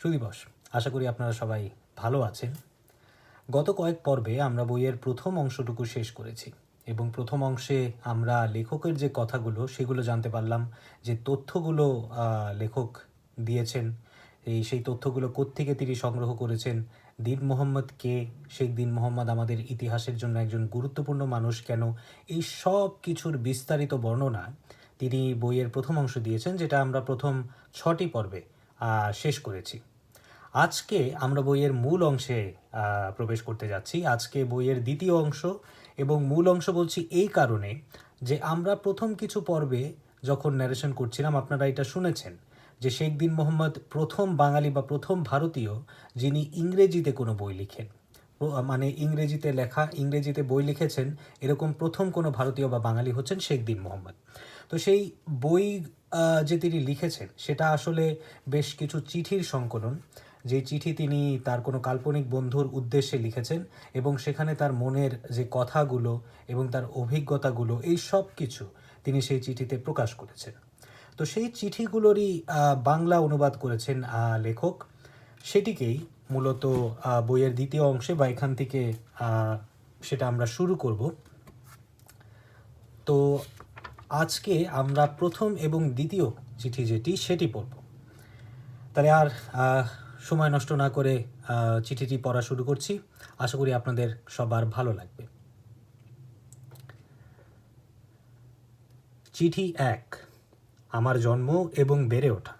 সুদিবস, আশা করি আপনারা সবাই ভালো আছেন। গত কয়েক পর্বে আমরা বইয়ের প্রথম অংশটুকু শেষ করেছি এবং প্রথম অংশে আমরা লেখকের যে কথাগুলো সেগুলো জানতে পারলাম, যে তথ্যগুলো লেখক দিয়েছেন, এই সেই তথ্যগুলো কোত্থেকে তিনি সংগ্রহ করেছেন, দিন মোহাম্মদ কে, শেখ দিন মোহাম্মদ আমাদের ইতিহাসের জন্য একজন গুরুত্বপূর্ণ মানুষ কেন, এই সব কিছুর বিস্তারিত বর্ণনা তিনি বইয়ের প্রথম অংশ দিয়েছেন, যেটা আমরা প্রথম ছটি পর্বে শেষ করেছি। আজকে আমরা বইয়ের মূল অংশে প্রবেশ করতে যাচ্ছি। আজকে বইয়ের দ্বিতীয় অংশ এবং মূল অংশ বলছি এই কারণে যে আমরা প্রথম কিছু পর্বে যখন ন্যারেশন করছিলাম, আপনারা এটা শুনেছেন যে শেখ দিন মোহাম্মদ প্রথম বাঙালি বা প্রথম ভারতীয় যিনি ইংরেজিতে কোনো বই লিখেন। মানে ইংরেজিতে লেখা, ইংরেজিতে বই লিখেছেন, এরকম প্রথম কোনো ভারতীয় বা বাঙালি হচ্ছেন শেখ দিন মোহাম্মদ। তো সেই বই যে তিনি লিখেছেন, সেটা আসলে বেশ কিছু চিঠির সংকলন। যে চিঠি তিনি তার কোনো কাল্পনিক বন্ধুর উদ্দেশ্যে লিখেছেন এবং সেখানে তার মনের যে কথাগুলো এবং তার অভিজ্ঞতাগুলো, এই সব কিছু তিনি সেই চিঠিতে প্রকাশ করেছেন। তো সেই চিঠিগুলোরই বাংলা অনুবাদ করেছেন লেখক। সেটিকেই মূলত বইয়ের দ্বিতীয় অংশে বা এখান থেকে সেটা আমরা শুরু করব। তো আজকে আমরা প্রথম এবং দ্বিতীয় চিঠি যেটি, সেটি পড়ব। তাহলে আর সময় নষ্ট না করে চিঠিটি পড়া শুরু করছি। আশা করি আপনাদের সবার ভালো লাগবে। চিঠি এক, আমার জন্ম এবং বেড়ে ওঠা।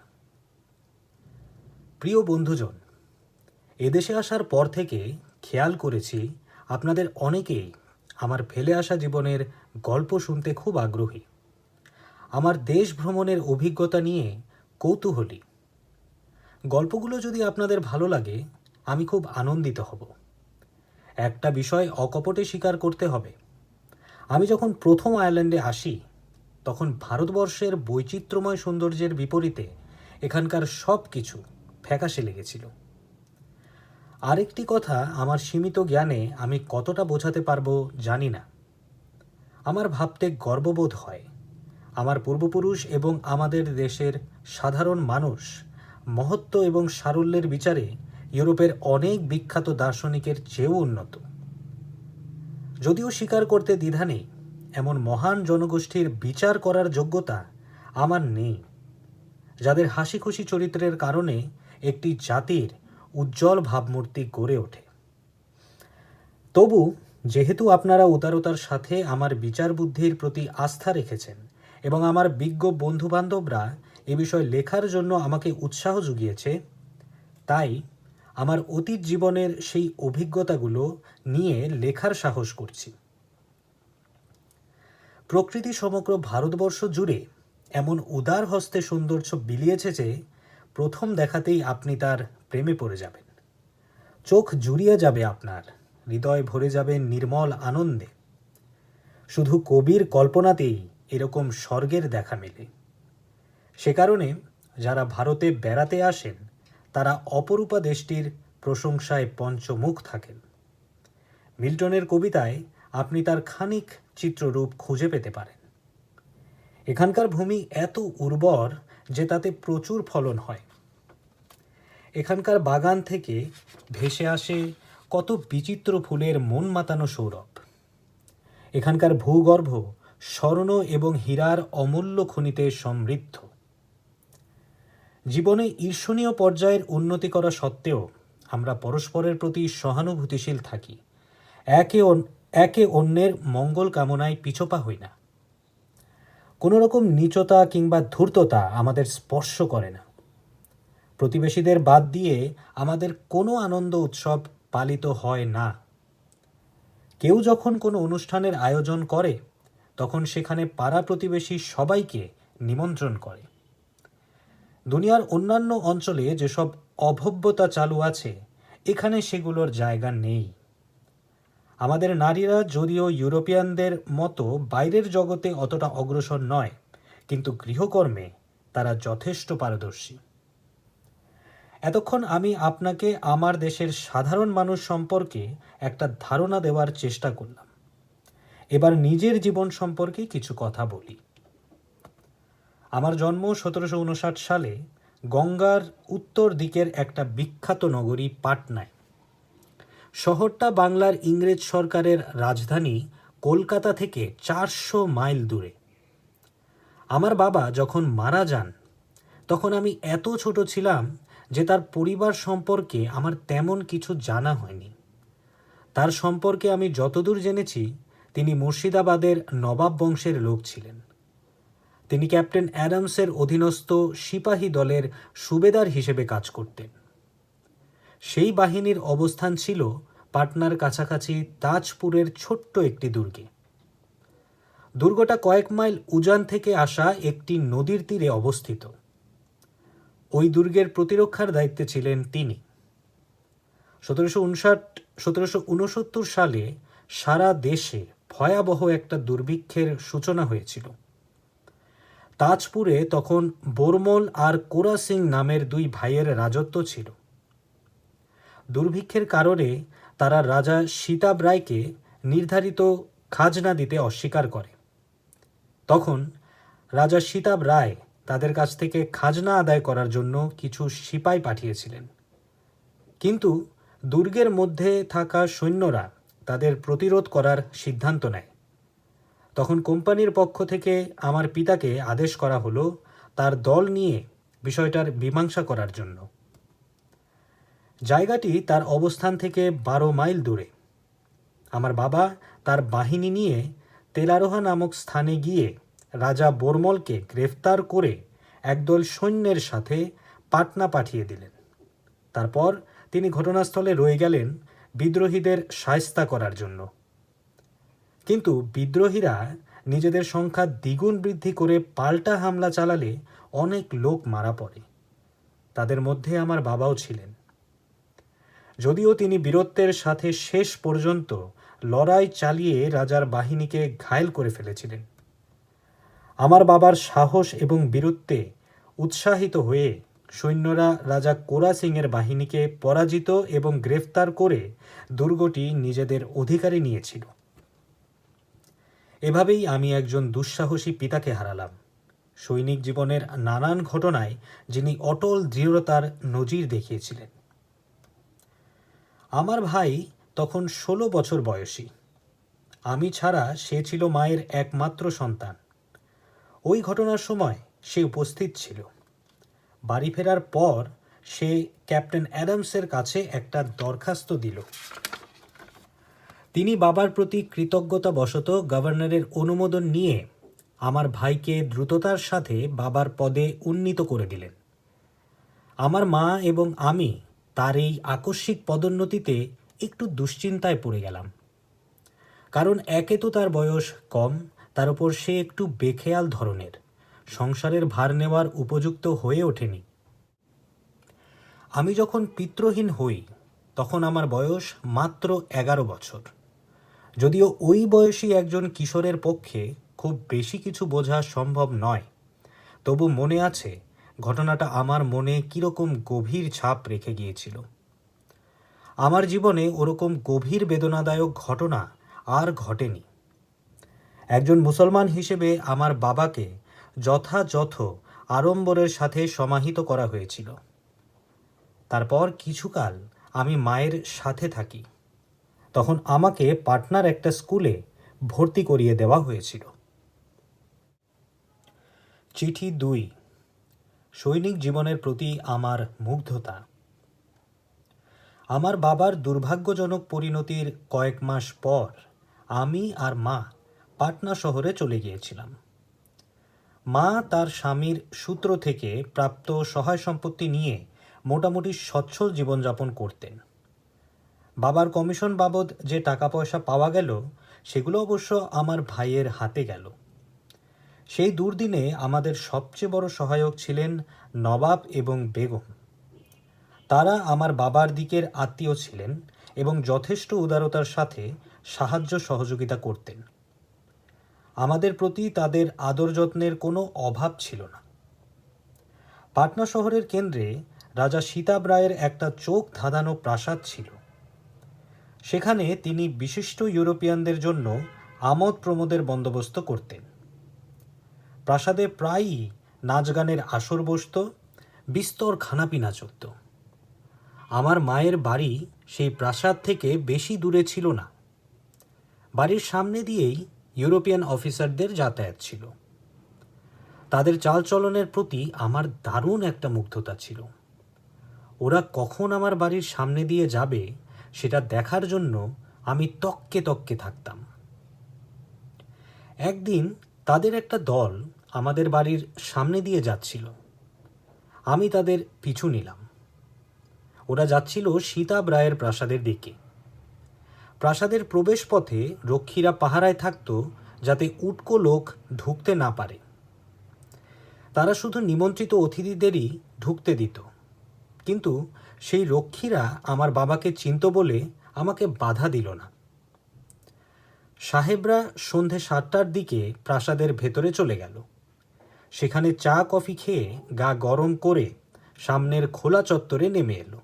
প্রিয় বন্ধুজন, এদেশে আসার পর থেকে খেয়াল করেছি, আপনাদের অনেকেই আমার ফেলে আসা জীবনের গল্প শুনতে খুব আগ্রহী। আমার দেশ ভ্রমণের অভিজ্ঞতা নিয়ে কৌতূহলী। গল্পগুলো যদি আপনাদের ভালো লাগে, আমি খুব আনন্দিত হব। একটা বিষয় অকপটে স্বীকার করতে হবে। আমি যখন প্রথম আয়ারল্যান্ডে আসি, তখন ভারতবর্ষের বৈচিত্র্যময় সৌন্দর্যের বিপরীতে এখানকার সব কিছু ফ্যাকাশে লেগেছিল। আরেকটি কথা আমার সীমিত জ্ঞানে আমি কতটা বোঝাতে পারব জানি না। আমার ভাবতে গর্ববোধ হয়। আমার পূর্বপুরুষ এবং আমাদের দেশের সাধারণ মানুষ মহত্ব এবং সারল্যের বিচারে ইউরোপের অনেক বিখ্যাত দার্শনিকের চেয়েও উন্নত। যদিও স্বীকার করতে দ্বিধা নেই, এমন মহান জনগোষ্ঠীর বিচার করার যোগ্যতা আমার নেই, যাদের হাসি খুশি চরিত্রের কারণে একটি জাতির উজ্জ্বল ভাবমূর্তি গড়ে ওঠে। তবু, যেহেতু আপনারা উদারতার সাথে আমার বিচার বুদ্ধির প্রতি আস্থা রেখেছেন এবং আমার বিজ্ঞ বন্ধুবান্ধবরা এ বিষয়ে লেখার জন্য আমাকে উৎসাহ জুগিয়েছে। তাই আমার অতীত জীবনের সেই অভিজ্ঞতাগুলো নিয়ে লেখার সাহস করছি। প্রকৃতি সমগ্র ভারতবর্ষ জুড়ে এমন উদার হস্তে সৌন্দর্য বিলিয়েছে যে প্রথম দেখাতেই আপনি তার প্রেমে পড়ে যাবেন। চোখ জুড়িয়ে যাবে আপনার, হৃদয় ভরে যাবে নির্মল আনন্দে। শুধু কবির কল্পনাতেই এরকম স্বর্গের দেখা মেলে। সে কারণে যারা ভারতে বেড়াতে আসেন, তারা অপরূপা দেশটির প্রশংসায় পঞ্চমুখ থাকেন। মিল্টনের কবিতায় আপনি তার খানিক চিত্ররূপ খুঁজে পেতে পারেন। এখানকার ভূমি এত উর্বর যে তাতে প্রচুর ফলন হয়। এখানকার বাগান থেকে ভেসে আসে কত বিচিত্র ফুলের মন মাতানো সৌরভ। এখানকার ভূগর্ভ স্বর্ণ এবং হীরার অমূল্য খনিতে সমৃদ্ধ। জীবনে ঈর্ষণীয় পর্যায়ের উন্নতি করা সত্ত্বেও আমরা পরস্পরের প্রতি সহানুভূতিশীল থাকি। একে একে অন্যের মঙ্গল কামনায় পিছপা হই না। কোনো রকম নীচতা কিংবা ধূর্ততা আমাদের স্পর্শ করে না। প্রতিবেশীদের বাদ দিয়ে আমাদের কোনো আনন্দ উৎসব পালিত হয় না। কেউ যখন কোনো অনুষ্ঠানের আয়োজন করে, তখন সেখানে পাড়া প্রতিবেশী সবাইকে নিমন্ত্রণ করে। দুনিয়ার অন্যান্য অঞ্চলে যেসব অভব্যতা চালু আছে, এখানে সেগুলোর জায়গা নেই। আমাদের নারীরা যদিও ইউরোপিয়ানদের মতো বাইরের জগতে অতটা অগ্রসর নয়, কিন্তু গৃহকর্মে তারা যথেষ্ট পারদর্শী। এতক্ষণ আমি আপনাকে আমার দেশের সাধারণ মানুষ সম্পর্কে একটা ধারণা দেওয়ার চেষ্টা করলাম। এবার নিজের জীবন সম্পর্কে কিছু কথা বলি। আমার জন্ম সতেরোশো উনষাট সালে গঙ্গার উত্তর দিকের একটা বিখ্যাত নগরী পাটনায়। শহরটা বাংলার ইংরেজ সরকারের রাজধানী কলকাতা থেকে চারশো মাইল দূরে। আমার বাবা যখন মারা যান, তখন আমি এত ছোট ছিলাম যে তার পরিবার সম্পর্কে আমার তেমন কিছু জানা হয়নি। তার সম্পর্কে আমি যতদূর জেনেছি, তিনি মুর্শিদাবাদের নবাব বংশের লোক ছিলেন। তিনি ক্যাপ্টেন অ্যাডামসের অধীনস্থ সিপাহী দলের সুবেদার হিসেবে কাজ করতেন। সেই বাহিনীর অবস্থান ছিল পাটনার কাছাকাছি তাজপুরের ছোট্ট একটি দুর্গে। দুর্গটা কয়েক মাইল উজান থেকে আসা একটি নদীর তীরে অবস্থিত। ওই দুর্গের প্রতিরক্ষার দায়িত্বে ছিলেন তিনি। সতেরোশো উনষাট, সতেরোশো উনসত্তর সালে সারা দেশে ভয়াবহ একটা দুর্ভিক্ষের সূচনা হয়েছিল। তাজপুরে তখন বোরমল আর কোরা সিং নামের দুই ভাইয়ের রাজত্ব ছিল। দুর্ভিক্ষের কারণে তারা রাজা সীতাব রায়কে নির্ধারিত খাজনা দিতে অস্বীকার করে। তখন রাজা সীতাব রায় তাদের কাছ থেকে খাজনা আদায় করার জন্য কিছু সিপাই পাঠিয়েছিলেন। কিন্তু দুর্গের মধ্যে থাকা সৈন্যরা তাদের প্রতিরোধ করার সিদ্ধান্ত নেয়। তখন কোম্পানির পক্ষ থেকে আমার পিতাকে আদেশ করা হলো তার দল নিয়ে বিষয়টার মীমাংসা করার জন্য। জায়গাটি তার অবস্থান থেকে বারো মাইল দূরে। আমার বাবা তার বাহিনী নিয়ে তেলারোহা নামক স্থানে গিয়ে রাজা বর্মলকে গ্রেফতার করে একদল সৈন্যের সাথে পাটনা পাঠিয়ে দিলেন। তারপর তিনি ঘটনাস্থলে রয়ে গেলেন বিদ্রোহীদের সায়স্তা করার জন্য। কিন্তু বিদ্রোহীরা নিজেদের সংখ্যা দ্বিগুণ বৃদ্ধি করে পাল্টা হামলা চালালে অনেক লোক মারা পড়ে। তাদের মধ্যে আমার বাবাও ছিলেন। যদিও তিনি বীরত্বের সাথে শেষ পর্যন্ত লড়াই চালিয়ে রাজার বাহিনীকে ঘায়েল করে ফেলেছিলেন। আমার বাবার সাহস এবং বীরত্বে উৎসাহিত হয়ে সৈন্যরা রাজা কোরা সিংয়ের বাহিনীকে পরাজিত এবং গ্রেফতার করে দুর্গটি নিজেদের অধিকারে নিয়েছিল। এভাবেই আমি একজন দুঃসাহসী পিতাকে হারালাম। সৈনিক জীবনের নানান ঘটনায় যিনি অটল দৃঢ়তার নজির দেখিয়েছিলেন। আমার ভাই তখন ষোলো বছর বয়সী। আমি ছাড়া সে ছিল মায়ের একমাত্র সন্তান। ওই ঘটনার সময় সে উপস্থিত ছিল। বাড়ি ফেরার পর সে ক্যাপ্টেন অ্যাডামসের কাছে একটা দরখাস্ত দিল। তিনি বাবার প্রতি কৃতজ্ঞতা বশত গভর্নরের অনুমোদন নিয়ে আমার ভাইকে দ্রুততার সাথে বাবার পদে উন্নীত করে দিলেন। আমার মা এবং আমি তার এই আকস্মিক পদোন্নতিতে একটু দুশ্চিন্তায় পড়ে গেলাম। কারণ একে তো তার বয়স কম, তার উপর সে একটু বেখেয়াল ধরনের, সংসারের ভার নেওয়ার উপযুক্ত হয়ে ওঠেনি। আমি যখন পিত্রহীন হই, তখন আমার বয়স মাত্র এগারো বছর। যদিও ওই বয়সী একজন কিশোরের পক্ষে খুব বেশি কিছু বোঝা সম্ভব নয়। তবু মনে আছে, ঘটনাটা আমার মনে কীরকম গভীর ছাপ রেখে গিয়েছিল। আমার জীবনে ওরকম গভীর বেদনাদায়ক ঘটনা আর ঘটেনি। একজন মুসলমান হিসেবে আমার বাবাকে যথাযথ আড়ম্বরের সাথে সমাহিত করা হয়েছিল। তারপর কিছুকাল আমি মায়ের সাথে থাকি। তখন আমাকে পাটনার একটা স্কুলে ভর্তি করিয়ে দেওয়া হয়েছিল। চিঠি দুই। সৈনিক জীবনের প্রতি আমার মুগ্ধতা। আমার বাবার দুর্ভাগ্যজনক পরিণতির কয়েক মাস পর আমি আর মা পাটনা শহরে চলে গিয়েছিলাম। মা তার স্বামীর সূত্র থেকে প্রাপ্ত সহায় সম্পত্তি নিয়ে মোটামুটি সচ্ছল জীবনযাপন করতেন। বাবার কমিশন বাবদ যে টাকা পয়সা পাওয়া গেল, সেগুলো অবশ্য আমার ভাইয়ের হাতে গেল। সেই দুর্দিনে আমাদের সবচেয়ে বড় সহায়ক ছিলেন নবাব এবং বেগম। তারা আমার বাবার দিকের আত্মীয় ছিলেন এবং যথেষ্ট উদারতার সাথে সাহায্য সহযোগিতা করতেন। আমাদের প্রতি তাদের আদর যত্নের কোনো অভাব ছিল না। পাটনা শহরের কেন্দ্রে রাজা সীতাব রায়ের একটা চোখ ধাঁধানো প্রাসাদ ছিল। সেখানে তিনি বিশিষ্ট ইউরোপিয়ানদের জন্য আমোদ প্রমোদের বন্দোবস্ত করতেন। প্রাসাদে প্রায়ই নাচ গানের আসর বসত, বিস্তর খানাপিনা চলত। আমার মায়ের বাড়ি সেই প্রাসাদ থেকে বেশি দূরে ছিল না। বাড়ির সামনে দিয়েই ইউরোপিয়ান অফিসারদের যাতায়াত ছিল। তাদের চালচলনের প্রতি আমার দারুণ একটা মুগ্ধতা ছিল। ওরা কখন আমার বাড়ির সামনে দিয়ে যাবে সেটা দেখার জন্য আমি তককে তককে থাকতাম। একদিন তাদের একটা দল আমাদের বাড়ির সামনে দিয়ে যাচ্ছিল। আমি তাদের পিছু নিলাম। ওরা যাচ্ছিল সীতাব রায়ের প্রাসাদের দিকে। প্রাসাদের প্রবেশপথে রক্ষীরা পাহারায় থাকতো যাতে উটকো লোক ঢুকতে না পারে। তারা শুধু নিমন্ত্রিত অতিথিদেরই ঢুকতে দিত। কিন্তু সেই রক্ষীরা আমার বাবাকে চিনত বলে আমাকে বাধা দিল না। সাহেবরা সন্ধে সাতটার দিকে প্রাসাদের ভেতরে চলে গেল। সেখানে চা, কফি খেয়ে গা গরম করে সামনের খোলা চত্বরে নেমে এলো।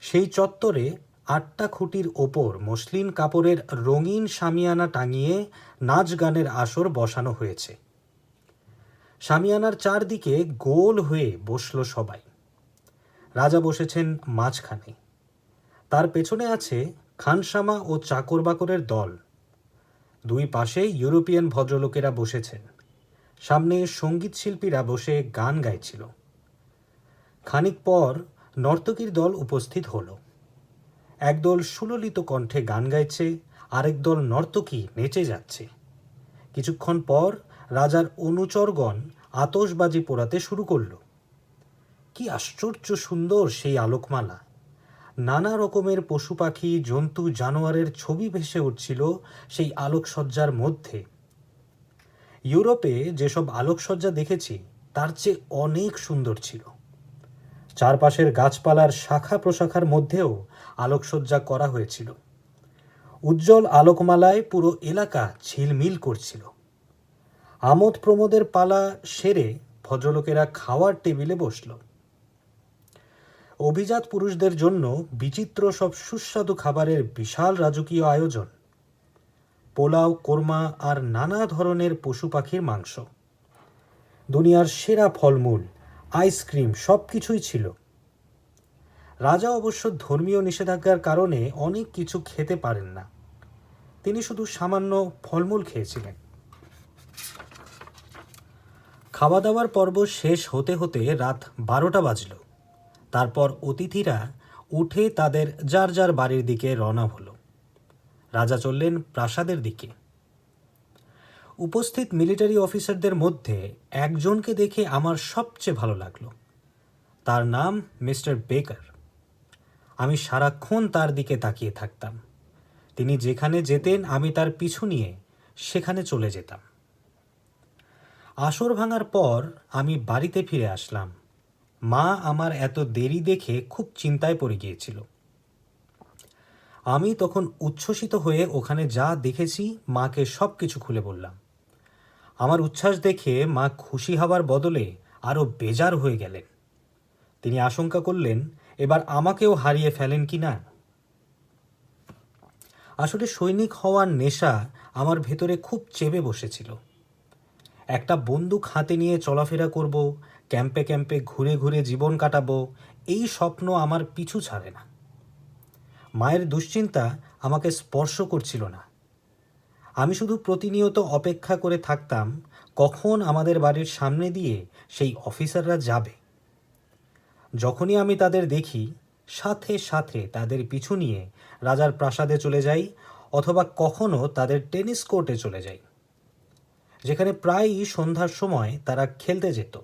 সেই চত্বরে আটটা খুঁটির ওপর মসলিন কাপড়ের রঙিন শামিয়ানা টাঙিয়ে নাচ গানের আসর বসানো হয়েছে। শামিয়ানার চারদিকে গোল হয়ে বসল সবাই। রাজা বসেছেন মাঝখানে। তার পেছনে আছে খানসামা ও চাকর বাকরের দল। দুই পাশে ইউরোপিয়ান ভদ্রলোকেরা বসেছেন। সামনে সংগীত শিল্পীরা বসে গান গাইছিল। খানিক পর নর্তকীর দল উপস্থিত হল। একদল সুললিত কণ্ঠে গান গাইছে, আরেক দল নর্তকী নেচে যাচ্ছে। কিছুক্ষণ পর রাজার অনুচরগণ আতসবাজি পোড়াতে শুরু করল। কি আশ্চর্য সুন্দর সেই আলোকমালা। নানা রকমের পশু পাখি, জন্তু, জানোয়ারের ছবি ভেসে উঠছিল সেই আলোকসজ্জার মধ্যে। ইউরোপে যেসব আলোকসজ্জা দেখেছি, তার চেয়ে অনেক সুন্দর ছিল। চারপাশের গাছপালার শাখা প্রশাখার মধ্যেও আলোকসজ্জা করা হয়েছিল। উজ্জ্বল আলোকমালায় পুরো এলাকা ঝিলমিল করছিল। আমোদ প্রমোদের পালা সেরে ভদ্রলোকেরা খাওয়ার টেবিলে বসল। অভিজাত পুরুষদের জন্য বিচিত্র সব সুস্বাদু খাবারের বিশাল রাজকীয় আয়োজন। পোলাও, কোরমা আর নানা ধরনের পশু পাখির মাংস। দুনিয়ার সেরা ফলমূল, আইসক্রিম সব কিছুই ছিল। রাজা অবশ্য ধর্মীয় নিষেধাজ্ঞার কারণে অনেক কিছু খেতে পারেন না। তিনি শুধু সামান্য ফলমূল খেয়েছিলেন। খাওয়া দাওয়ার পর্ব শেষ হতে হতে রাত বারোটা বাজল। তারপর অতিথিরা উঠে তাদের যার যার বাড়ির দিকে রওনা হলো। রাজা চললেন প্রাসাদের দিকে। উপস্থিত মিলিটারি অফিসারদের মধ্যে একজনকে দেখে আমার সবচেয়ে ভালো লাগল। তার নাম মিস্টার বেকার। আমি সারাক্ষণ তার দিকে তাকিয়ে থাকতাম। তিনি যেখানে যেতেন, আমি তার পিছু নিয়ে সেখানে চলে যেতাম। আসর ভাঙার পর আমি বাড়িতে ফিরে আসলাম। মা আমার এত দেরি দেখে খুব চিন্তায় পড়ে গিয়েছিল। আমি তখন উচ্ছ্বসিত হয়ে ওখানে যা দেখেছি, মাকে সব কিছু খুলে বললাম। আমার উচ্ছ্বাস দেখে মা খুশি হবার বদলে আরও বেজার হয়ে গেলেন। তিনি আশঙ্কা করলেন, এবার আমাকেও হারিয়ে ফেলেন কি না? আসলে সৈনিক হওয়ার নেশা আমার ভেতরে খুব চেপে বসেছিল। একটা বন্দুক হাতে নিয়ে চলাফেরা করব ক্যাম্পে ক্যাম্পে ঘুরে ঘুরে জীবন কাটাবো, এই স্বপ্ন আমার পিছু ছাড়ে না। মায়ের দুশ্চিন্তা আমাকে স্পর্শ করছিল না। আমি শুধু প্রতিনিয়ত অপেক্ষা করে থাকতাম, কখন আমাদের বাড়ির সামনে দিয়ে সেই অফিসাররা যাবে। যখনই আমি তাদের দেখি, সাথে সাথে তাদের পিছু নিয়ে রাজার প্রাসাদে চলে যাই অথবা কখনো তাদের টেনিস কোর্টে চলে যাই। যেখানে প্রায়ই সন্ধ্যার সময় তারা খেলতে যেত।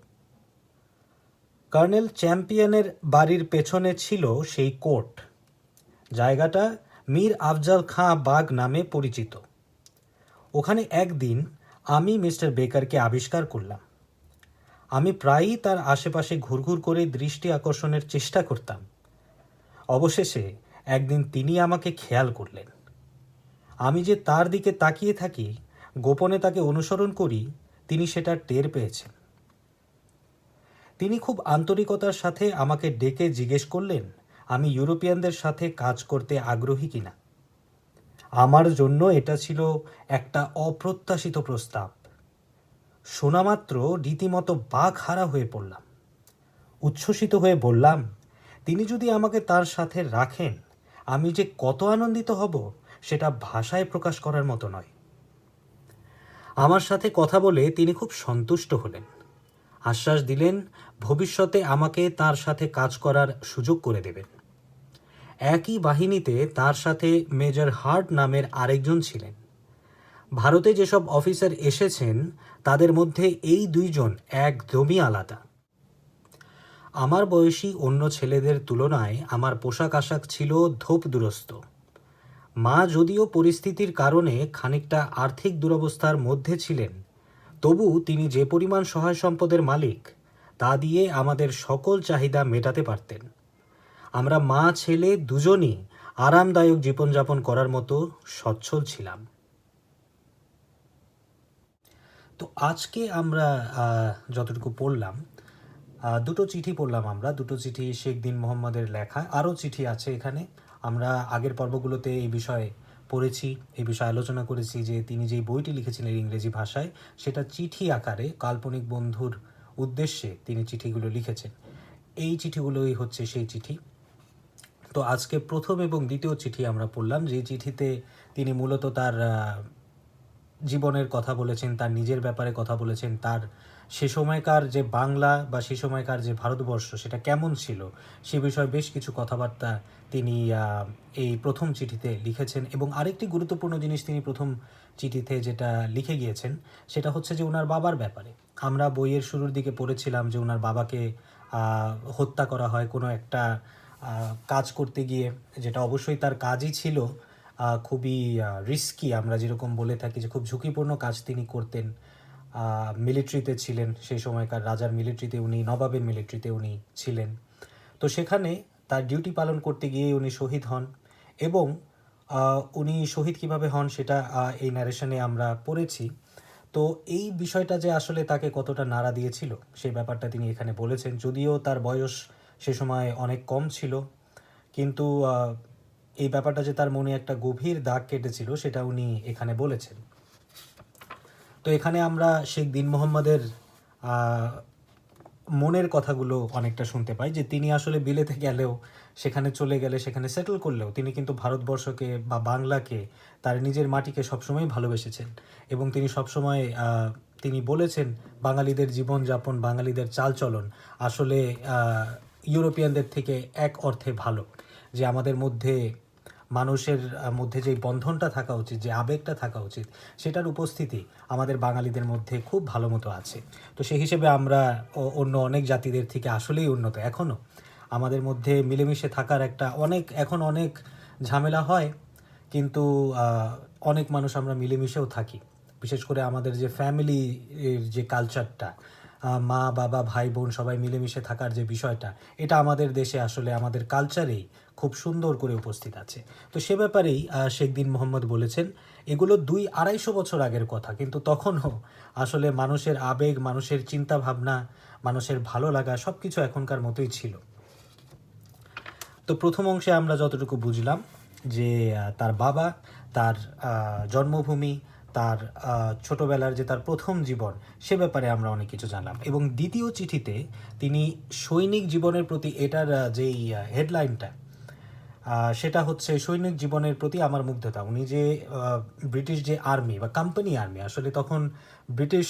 কর্নেল চ্যাম্পিয়নের বাড়ির পেছনে ছিল সেই কোর্ট। জায়গাটা মীর আফজাল খাঁ বাগ নামে পরিচিত। ওখানে একদিন আমি মিস্টার বেকারকে আবিষ্কার করলাম। আমি প্রায়ই তার আশেপাশে ঘুরঘুর করে দৃষ্টি আকর্ষণের চেষ্টা করতাম। অবশেষে একদিন তিনি আমাকে খেয়াল করলেন। আমি যে তার দিকে তাকিয়ে থাকি, গোপনে তাকে অনুসরণ করি, তিনি সেটা টের পেয়েছেন। তিনি খুব আন্তরিকতার সাথে আমাকে ডেকে জিজ্ঞেস করলেন, আমি ইউরোপিয়ানদের সাথে কাজ করতে আগ্রহী কিনা? আমার জন্য এটা ছিল একটা অপ্রত্যাশিত প্রস্তাব। শোনামাত্র রীতিমতো বাঘ হারা হয়ে পড়লাম। উচ্ছ্বসিত হয়ে বললাম, তিনি যদি আমাকে তার সাথে রাখেন, আমি যে কত আনন্দিত হব সেটা ভাষায় প্রকাশ করার মতো নয়। আমার সাথে কথা বলে তিনি খুব সন্তুষ্ট হলেন। আশ্বাস দিলেন, ভবিষ্যতে আমাকে তার সাথে কাজ করার সুযোগ করে দেবেন। একই বাহিনীতে তার সাথে মেজর হার্ট নামের আরেকজন ছিলেন। ভারতে যেসব অফিসার এসেছেন, তাদের মধ্যে এই দুইজন একদমই আলাদা। আমার বয়সী অন্য ছেলেদের তুলনায় আমার পোশাক আশাক ছিল ধোপ দুরস্ত মা যদিও পরিস্থিতির কারণে খানিকটা আর্থিক দুরবস্থার মধ্যে ছিলেন তবু তিনি যে পরিমাণ সহায় সম্পদের মালিক, তা দিয়ে আমাদের সকল চাহিদা মেটাতে পারতেন। আমরা মা, ছেলে দুজনই আরামদায়ক জীবনযাপন করার মতো সচ্ছল ছিলাম। তো আজকে আমরা যতটুকু পড়লাম দুটো চিঠি পড়লাম আমরা। দুটো চিঠি শেখ দিন মোহাম্মদের লেখা। আরও চিঠি আছে এখানে। আমরা আগের পর্বগুলোতে এই বিষয়ে পড়েছি এই বিষয়ে আলোচনা করেছি যে তিনি যেই বইটি লিখেছিলেন ইংরেজি ভাষায়, সেটা চিঠি আকারে কাল্পনিক বন্ধুর উদ্দেশ্যে তিনি চিঠিগুলো লিখেছেন। এই চিঠিগুলোই হচ্ছে সেই চিঠি। তো আজকে প্রথম এবং দ্বিতীয় চিঠি আমরা পড়লাম, যে চিঠিতে তিনি মূলত তার জীবনের কথা বলেছেন, তার নিজের ব্যাপারে কথা বলেছেন, তার সে সময়কার যে বাংলা বা সে সময়কার যে ভারতবর্ষ সেটা কেমন ছিল, সে বিষয়ে বেশ কিছু কথাবার্তা তিনি এই প্রথম চিঠিতে লিখেছেন এবং আরেকটি গুরুত্বপূর্ণ জিনিস তিনি প্রথম চিঠিতে যেটা লিখে গিয়েছেন সেটা হচ্ছে যে ওনার বাবার ব্যাপারে। আমরা বইয়ের শুরুর দিকে পড়েছিলাম যে ওনার বাবাকে হত্যা করা হয় কোনো একটা কাজ করতে গিয়ে, যেটা অবশ্যই তার কাজই ছিল খুবই রিস্কি আমরা যেরকম বলে থাকি যে খুব ঝুঁকিপূর্ণ কাজ তিনি করতেন। মিলিটারিতে ছিলেন, সেই সময়কার রাজার মিলিটারিতে উনি, নবাবের মিলিটারিতে উনি ছিলেন। তো সেখানে তার ডিউটি পালন করতে গিয়ে উনি শহীদ হন এবং উনি শহীদ কীভাবে হন সেটা এই ন্যারেশনে আমরা পড়েছি। তো এই বিষয়টা যে আসলে তাকে কতটা নাড়া দিয়েছিল সেই ব্যাপারটা তিনি এখানে বলেছেন। যদিও তার বয়স সে সময় অনেক কম ছিল, কিন্তু এই ব্যাপারটা যে তার মনে একটা গভীর দাগ কেটেছিল, সেটা উনি এখানে বলেছেন। তো এখানে আমরা শেখ দিন মোহাম্মদের মনের কথাগুলো অনেকটা শুনতে পাই, যে তিনি আসলে বিলেতে গেলেও, সেখানে চলে গেলে, সেখানে সেটেল করলেও, তিনি কিন্তু ভারতবর্ষকে বা বাংলাকে, তার নিজের মাটিকে সবসময় ভালোবেসেছেন। এবং তিনি সবসময় তিনি বলেছেন, বাঙালিদের জীবনযাপন, বাঙালিদের চালচলন আসলে ইউরোপিয়ানদের থেকে এক অর্থে ভালো। যে আমাদের মধ্যে মানুষের মধ্যে যে বন্ধনটা থাকা উচিত, যে আবেগটা থাকা উচিত, সেটার উপস্থিতি আমাদের বাঙালিদের মধ্যে খুব ভালো মতো আছে। তো সেই হিসেবে আমরা অন্য অনেক জাতিদের থেকে আসলেই উন্নত। এখনও আমাদের মধ্যে মিলেমিশে থাকার একটা অনেক, এখন অনেক ঝামেলা হয়, কিন্তু অনেক মানুষ আমরা মিলেমিশেও থাকি। বিশেষ করে আমাদের যে ফ্যামিলি যে কালচারটা মা বাবা ভাই বোন সবাই মিলেমিশে থাকার যে বিষয়টা এটা আমাদের দেশে আসলে আমাদের কালচারেই খুব সুন্দর করে উপস্থিত আছে। তো সে ব্যাপারেই আহ, শেখ দিন মোহাম্মদ বলেছেন এগুলো দুই আড়াইশো বছর আগের কথা কিন্তু তখনও আসলে মানুষের আবেগ মানুষের চিন্তা ভাবনা মানুষের ভালো লাগা সব কিছু এখনকার মতোই ছিল। তো প্রথম অংশে আমরা যতটুকু বুঝলাম যে তার বাবা তার জন্মভূমি তার ছোটবেলার যে তার প্রথম জীবন, সে ব্যাপারে আমরা অনেক কিছু জানলাম। এবং দ্বিতীয় চিঠিতে তিনি সৈনিক জীবনের প্রতি এটার যেই হেডলাইনটা সেটা হচ্ছে, সৈনিক জীবনের প্রতি আমার মুগ্ধতা। উনি যে ব্রিটিশ যে আর্মি বা কোম্পানি আর্মি, আসলে তখন ব্রিটিশ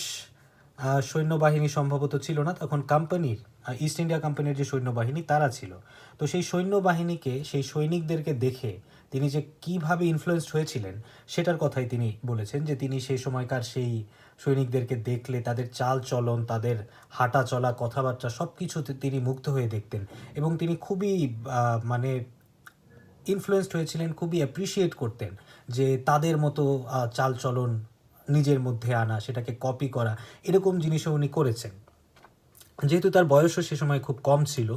সৈন্যবাহিনী সম্ভবত ছিল না তখন কোম্পানির ইস্ট ইন্ডিয়া কোম্পানির যে সৈন্যবাহিনী তারা ছিল। তো সেই সৈন্যবাহিনীকে সেই সৈনিকদেরকে দেখে তিনি যে কীভাবে ইনফ্লুয়েসড হয়েছিলেন সেটার কথাই তিনি বলেছেন যে তিনি সেই সময়কার সেই সৈনিকদেরকে দেখলে তাদের চাল চলন তাদের হাঁটা চলা কথাবার্তা সব কিছুতে তিনি মুগ্ধ হয়ে দেখতেন এবং তিনি খুবই মানে ইনফ্লুয়েসড হয়েছিলেন খুবই অ্যাপ্রিসিয়েট করতেন যে তাদের মতো আহ, চালচলন নিজের মধ্যে আনা, সেটাকে কপি করা, এরকম জিনিসও উনি করেছেন। যেহেতু তার বয়সও সে সময় খুব কম ছিল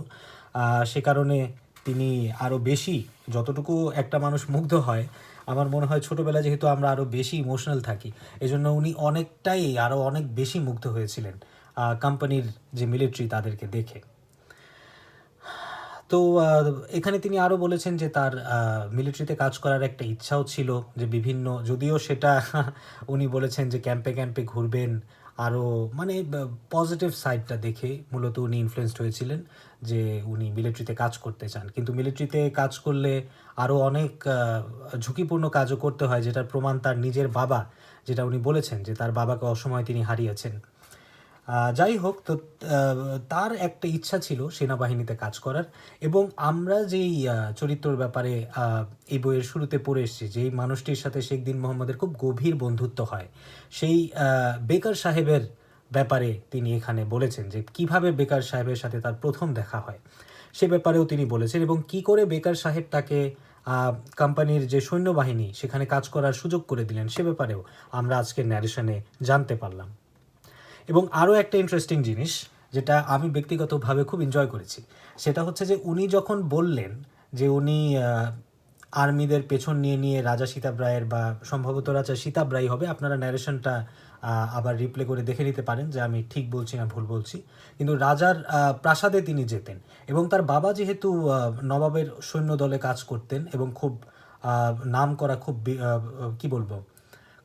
সে কারণে তিনি আরও বেশি, যতটুকু একটা মানুষ মুগ্ধ হয়, আমার মনে হয় ছোটোবেলা যেহেতু আমরা আরও বেশি ইমোশনাল থাকি, এজন্য উনি অনেকটাই আরও অনেক বেশি মুগ্ধ হয়েছিলেন কোম্পানির যে মিলিটারি তাদেরকে দেখে। তো এখানে তিনি আরও বলেছেন যে তার মিলিটারিতে কাজ করার একটা ইচ্ছাও ছিল যে বিভিন্ন, যদিও সেটা উনি বলেছেন যে ক্যাম্পে ক্যাম্পে ঘুরবেন আরও মানে পজিটিভ সাইডটা দেখে মূলত উনি ইনফ্লুয়েসড হয়েছিলেন যে উনি মিলিটারিতে কাজ করতে চান। কিন্তু মিলিটারিতে কাজ করলে আরও অনেক ঝুঁকিপূর্ণ কাজও করতে হয়, যেটার প্রমাণ তার নিজের বাবা, যেটা উনি বলেছেন যে তার বাবাকে অসময়ে তিনি হারিয়েছেন। যাই হোক তো তার একটা ইচ্ছা ছিল সেনাবাহিনীতে কাজ করার এবং আমরা যেই চরিত্রর ব্যাপারে এই বইয়ের শুরুতে পড়ে এসেছি, যেই মানুষটির সাথে শেখ দিন মোহাম্মদের খুব গভীর বন্ধুত্ব হয়, সেই বেকার সাহেবের ব্যাপারে তিনি এখানে বলেছেন যে কীভাবে বেকার সাহেবের সাথে তার প্রথম দেখা হয়, সে ব্যাপারেও তিনি বলেছেন এবং কি করে বেকার সাহেব তাকে কোম্পানির যে সৈন্যবাহিনী সেখানে কাজ করার সুযোগ করে দিলেন সে ব্যাপারেও আমরা আজকের ন্যারেশনে জানতে পারলাম। এবং আরও একটা ইন্টারেস্টিং জিনিস যেটা আমি ব্যক্তিগতভাবে খুব এনজয় করেছি। সেটা হচ্ছে যে উনি যখন বললেন যে উনি আর্মিদের পেছন নিয়ে নিয়ে রাজা সীতাব রায়ের বা সম্ভবত রাজা সীতাব রায় হবে, আপনারা ন্যারেশনটা আবার রিপ্লে করে দেখে নিতে পারেন যে আমি ঠিক বলছি না ভুল বলছি। কিন্তু রাজার প্রাসাদে তিনি যেতেন এবং তার বাবা যেহেতু নবাবের সৈন্য দলে কাজ করতেন এবং খুব নাম করা খুব কি বলব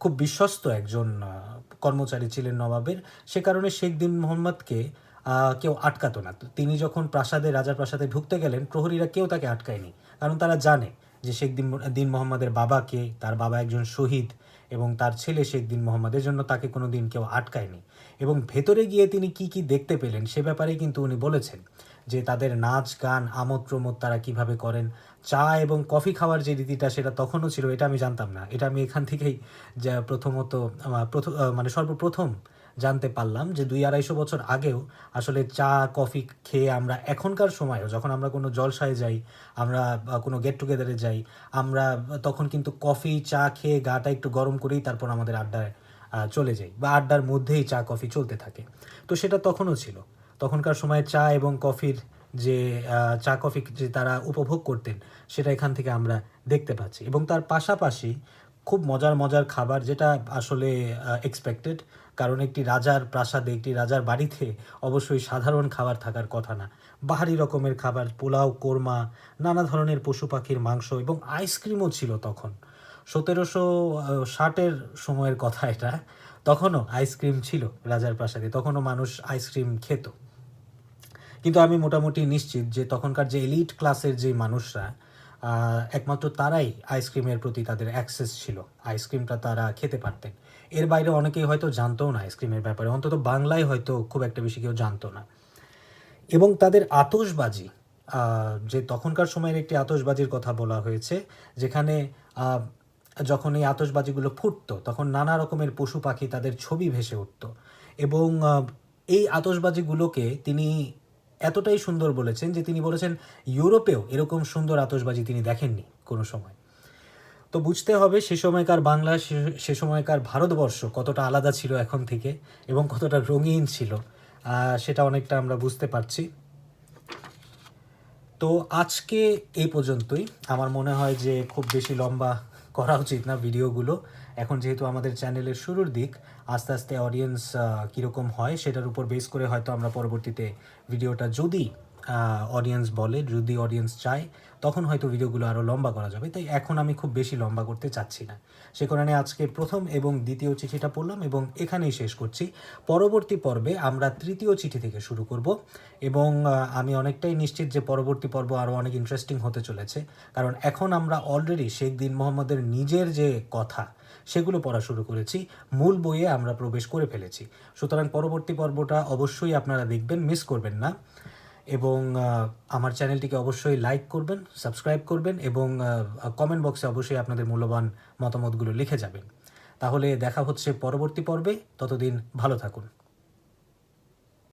খুব বিশ্বস্ত একজন কর্মচারী ছিলেন নবাবের। সে কারণে শেখ দিন মোহাম্মদকে কেউ আটকাতো না। তিনি যখন প্রাসাদে, রাজার প্রাসাদে ঢুকতে গেলেন, প্রহরীরা কেউ তাকে আটকায়নি, কারণ তারা জানে যে শেখ দিন দিন মোহাম্মদের বাবাকে, তার বাবা একজন শহীদ এবং তার ছেলে শেখ দিন মোহাম্মদের জন্য তাকে কোনো দিন কেউ আটকায়নি। এবং ভেতরে গিয়ে তিনি কি কি দেখতে পেলেন সে ব্যাপারে কিন্তু উনি বলেছেন যে তাদের নাচ, গান, আমোদ প্রমোদ তারা কীভাবে করেন, চা এবং কফি খাওয়ার যে রীতিটা সেটা তখনও ছিল, এটা আমি জানতাম না। এটা আমি এখান থেকেই যা প্রথমত প্রথম মানে সর্বপ্রথম জানতে পারলাম যে দুই আড়াইশো বছর আগেও আসলে চা, কফি খেয়ে আমরা এখনকার সময়ও যখন আমরা কোনো জলসায় যাই, আমরা কোনো গেট টুগেদারে যাই, আমরা তখন কিন্তু কফি, চা খেয়ে গাটা একটু গরম করেই তারপর আমাদের আড্ডায় চলে যাই বা আড্ডার মধ্যেই চা, কফি চলতে থাকে। তো সেটা তখনও ছিল। তখনকার সময়ে চা এবং কফির যে চা, কফি যে তারা উপভোগ করতেন, সেটা এখান থেকে আমরা দেখতে পাচ্ছি এবং তার পাশাপাশি খুব মজার মজার খাবার যেটা আসলে এক্সপেক্টেড কারণ একটি রাজার প্রাসাদে, একটি রাজার বাড়িতে অবশ্যই সাধারণ খাবার থাকার কথা না। বাহারি রকমের খাবার, পোলাও, কোরমা, নানা ধরনের পশু পাখির মাংস এবং আইসক্রিমও ছিল তখন। সতেরোশো ষাটের সময়ের কথা এটা। তখনও আইসক্রিম ছিল রাজার প্রাসাদে, তখনও মানুষ আইসক্রিম খেত। কিন্তু আমি মোটামুটি নিশ্চিত যে তখনকার যে এলিট ক্লাসের যে মানুষরা একমাত্র তারাই আইসক্রিমের প্রতি তাদের অ্যাক্সেস ছিল। আইসক্রিমটা তারা খেতে পারতেন। এর বাইরে অনেকেই হয়তো জানতও না আইসক্রিমের ব্যাপারে, অন্তত বাংলায় হয়তো খুব একটা বেশি কেউ জানতো না। এবং তাদের আতসবাজি যে তখনকার সময়ের একটি আতসবাজির কথা বলা হয়েছে, যেখানে যখন এই আতসবাজিগুলো ফুটতো, তখন নানা রকমের পশু পাখি তাদের ছবি ভেসে উঠতো। এবং এই আতসবাজিগুলোকে তিনি এতটাই সুন্দর বলেছেন যে তিনি বলেছেন, ইউরোপেও এরকম সুন্দর আতসবাজি তিনি দেখেননি কোনো সময়। তো বুঝতে হবে সে সময়কার বাংলা, সে- সময়কার ভারতবর্ষ কতটা আলাদা ছিল এখন থেকে এবং কতটা রঙিন ছিল সেটা অনেকটা আমরা বুঝতে পারছি। তো আজকে এই পর্যন্তই। আমার মনে হয় যে খুব বেশি লম্বা করা উচিত না ভিডিওগুলো। এখন যেহেতু আমাদের চ্যানেলের শুরুর দিক, আস্তে আস্তে অডিয়েন্স কীরকম হয় সেটার উপর বেস করে হয়তো আমরা পরবর্তীতে ভিডিওটা যদি অডিয়েন্স বলে, যদি অডিয়েন্স চায়, তখন হয়তো ভিডিওগুলো আরও লম্বা করা যাবে। তাই এখন আমি খুব বেশি লম্বা করতে চাচ্ছি না। সে কারণে আজকে প্রথম এবং দ্বিতীয় চিঠিটা পড়লাম এবং এখানেই শেষ করছি। পরবর্তী পর্বে আমরা তৃতীয় চিঠি থেকে শুরু করব এবং আমি অনেকটাই নিশ্চিত যে পরবর্তী পর্ব আরও অনেক ইন্টারেস্টিং হতে চলেছে। কারণ এখন আমরা অলরেডি শেখ দিন মোহাম্মদের নিজের যে কথা, সেগুলো পড়া শুরু করেছি। মূল বইয়ে আমরা প্রবেশ করে ফেলেছি। সুতরাং পরবর্তী পর্বটা অবশ্যই আপনারা দেখবেন মিস করবেন না। এবং আমার চ্যানেলটিকে অবশ্যই লাইক করবেন সাবস্ক্রাইব করবেন এবং কমেন্ট বক্সে অবশ্যই আপনাদের মূল্যবান মতামতগুলো লিখে যাবেন। তাহলে দেখা হচ্ছে পরবর্তী পর্বে। ততদিন ভালো থাকুন।